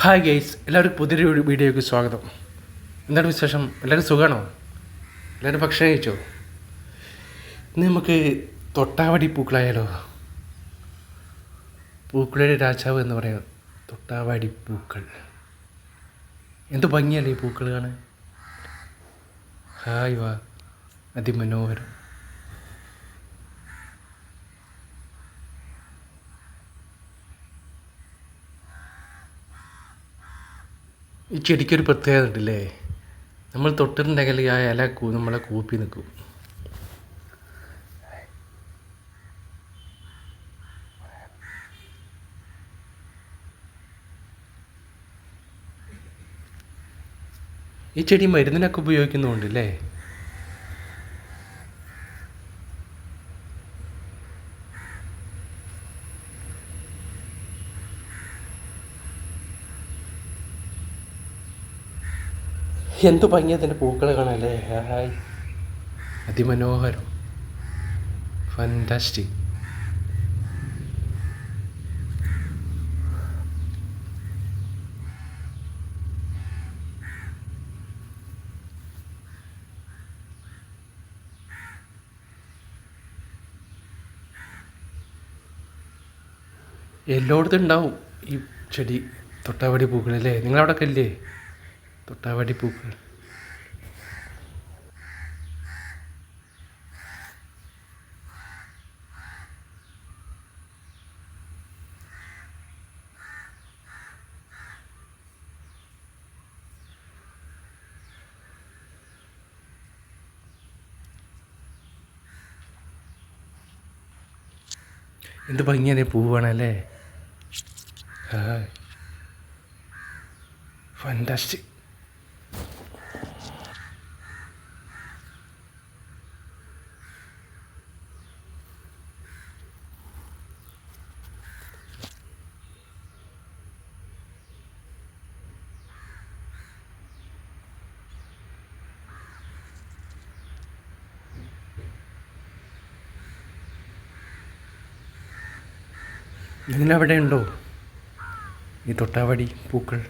Hi guys എല്ലാവരും പുതിയൊരു വീഡിയോയ്ക്ക് സ്വാഗതം. എന്താണ് വിശേഷം? എല്ലാവരും സുഖമാണോ എല്ലാവരും ഭക്ഷണം കഴിച്ചോ? ഇന്ന് നമുക്ക് തൊട്ടാവടി പൂക്കളായാലോ? പൂക്കളുടെ രാജാവ് എന്ന് പറയാം. തൊട്ടാവാടി പൂക്കൾ. എന്ത് ഭംഗിയല്ലേ ഈ പൂക്കൾ കാണാൻ? ഹായ് വാ. അതിമനോഹരം. ഈ ചെടിക്കൊരു പ്രത്യേകത ഉണ്ടല്ലേ? നമ്മൾ തൊട്ടിട്ടുണ്ടെങ്കിൽ ആ ഇല കൂ നമ്മളെ കൂപ്പി നിൽക്കും. ഈ ചെടി മരുന്നിനൊക്കെ ഉപയോഗിക്കുന്നുണ്ടല്ലേ എന്ത് ഭംഗിയാ അതിന്റെ പൂക്കളെ കാണാല്ലേ? ഹായ്. അതിമനോഹരം. ഫാന്റാസ്റ്റിക് എല്ലായിടത്തും ഉണ്ടാവും ഈ ചെടി തൊട്ടാവടി പൂക്കളല്ലേ? നിങ്ങളവിടെ ഒക്കെ ഇല്ലേ? തൊട്ടാവടി പൂക്കൾ എന്ത് ഭംഗിയാണ് പൂവാണല്ലേ ഹായ്. ഫാന്റാസ്റ്റിക് നിങ്ങളവിടെ ഉണ്ടോ? ഈ തൊട്ടാവടി പൂക്കൾ.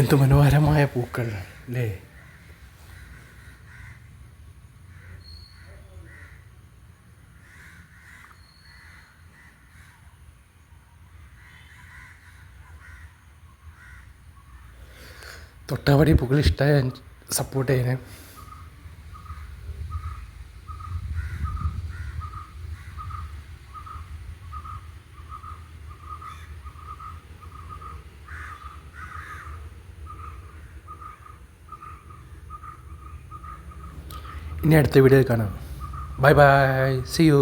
എന്തു മനോഹരമായ പൂക്കൾ അല്ലേ? തൊട്ടാവടി പൂക്കൾ ഇഷ്ടമായ സപ്പോർട്ട് ചെയ്യണേ. ഇനി അടുത്ത വീഡിയോയിൽ കാണാം. Bye bye C U